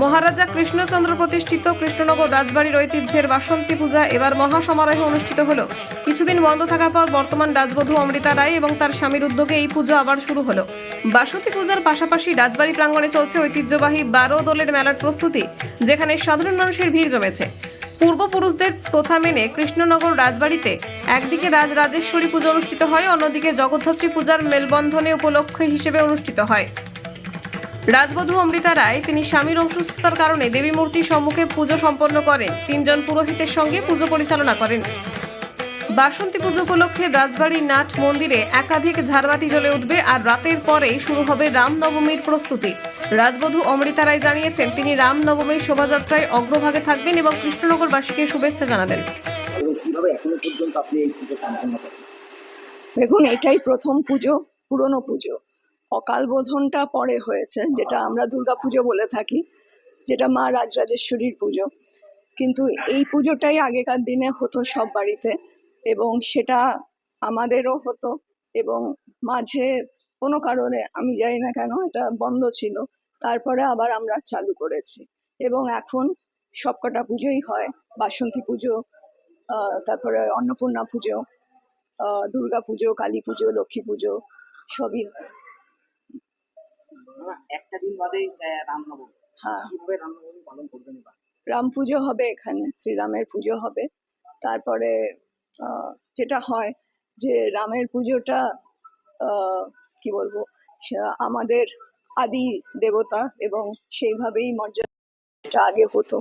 মহারাজা কৃষ্ণচন্দ্র প্রতিষ্ঠিত কৃষ্ণনগর রাজবাড়ির ঐতিহ্যের বাসন্তী পূজা এবার মহাসমারোহে অনুষ্ঠিত হলো। কিছুদিন বন্ধ থাকার পর বর্তমান রাজবধূ অমৃতা রায় এবং তার স্বামীর উদ্যোগে এই পুজো আবার শুরু হলো। বাসন্তী পূজার পাশাপাশি রাজবাড়ি প্রাঙ্গণে চলছে ঐতিহ্যবাহী বারো দলের মেলার প্রস্তুতি, যেখানে সাধারণ মানুষের ভিড় জমেছে। পূর্বপুরুষদের প্রথা মেনে কৃষ্ণনগর রাজবাড়িতে একদিকে রাজ রাজেশ্বরী পুজো অনুষ্ঠিত হয়, অন্যদিকে জগদ্ধাত্রী পূজার মেলবন্ধনে উপলক্ষ হিসেবে অনুষ্ঠিত হয়। রাজবধূ অমৃতা রায় তিনি স্বামীর অসুস্থতার কারণে দেবী মূর্তির সম্মুখে পুজো সম্পন্ন করেন। তিনজন পুরোহিতের সঙ্গে পুজো পরিচালনা করেন। বাসন্তী পুজো উপলক্ষে রাজবাড়ির নাট মন্দিরে একাধিক ঝাড়বাতি জ্বলে উঠবে আর রাতের পরেই শুরু হবে রামনবমীর প্রস্তুতি। রাজবধূ অমৃতা রায় জানিয়েছেন তিনি রামনবমীর শোভাযাত্রায় অগ্রভাগে থাকবেন এবং কৃষ্ণনগরবাসীকে শুভেচ্ছা জানাবেন। দেখুন এটাই প্রথম পুজো পুরনো পুজো। অকাল বোধনটা পরে হয়েছে যেটা আমরা দুর্গা পুজো বলে থাকি যেটা মা রাজরাজেশ্বরীর পুজো। কিন্তু এই পুজোটাই আগেকার দিনে হতো সব বাড়িতে এবং সেটা আমাদেরও হতো এবং মাঝে কোনো কারণে আমি জানি না কেন এটা বন্ধ ছিল। তারপরে আবার আমরা চালু করেছি এবং এখন সবকটা পুজোই হয়। বাসন্তী পুজো তারপরে অন্নপূর্ণা পুজো দুর্গা পুজো কালী পুজো লক্ষ্মী পুজো সবই হয়। একটা দিন রামনবমী হ্যাঁ। কীভাবে রামনবমী পালন করবেন এবার। রাম পুজো হবে এখানে শ্রীরামের পুজো হবে। তারপরে যেটা হয় যে রামের পুজোটা কি বলব আমাদের আদি দেবতা এবং সেইভাবেই মর্যাদা আগে হতো।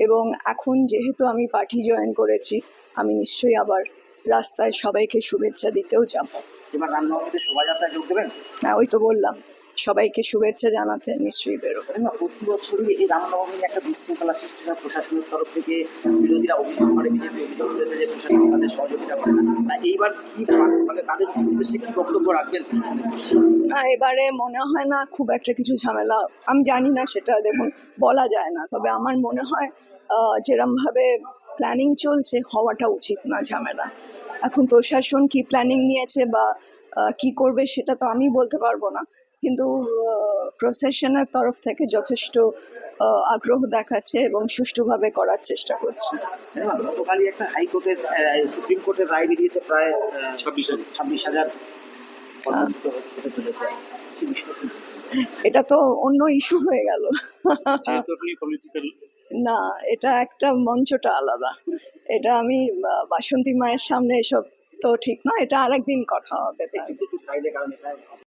এবং এখন যেহেতু আমি পার্টি জয়েন করেছি আমি নিশ্চয়ই আবার রাস্তায় সবাইকে শুভেচ্ছা দিতেও যাব। এবার রামনবমীতে শোভাযাত্রা যোগ দেবেন? হ্যাঁ ওই তো বললাম। সবাইকে শুভেচ্ছা জানাতে নিশ্চয়ই বেরোবে। না প্রতি বছরই এই রামনবমী একটা বিশৃঙ্খলা সৃষ্টি হয় প্রশাসনের তরফ থেকে। বিরোধীরা অভিযোগ করে বিজেপি অভিযোগ করেছে যে প্রশাসন তাদের সহযোগিতা করে না। এইবার কি মানে তাদের উদ্দেশ্যে কি বক্তব্য রাখবেন? না এবারে মনে হয় না খুব একটা কিছু ঝামেলা। আমি জানি না সেটা দেখুন বলা যায় না। তবে আমার মনে হয় আহ, যেরমভাবে প্ল্যানিং চলছে হওয়াটা উচিত না ঝামেলা। এখন প্রশাসন কি প্ল্যানিং নিয়েছে বা কি করবে সেটা তো আমি বলতে পারব না। কিন্তু প্রসেশনের তরফ থেকে যথেষ্ট আহ, আগ্রহ দেখাচ্ছে এবং সুষ্ঠুভাবে করার চেষ্টা করছে। গতকালই একটা হাইকোর্টের সুপ্রিম কোর্টের রায় বেরিয়েছে প্রায় ছাব্বিশ ছাব্বিশ হাজার? এটা তো অন্য ইস্যু হয়ে গেল। না এটা একটা মঞ্চটা আলাদা। এটা আমি বাসন্তী মায়ের সামনে এসব তো ঠিক না এটা আরেকদিন কথা হবে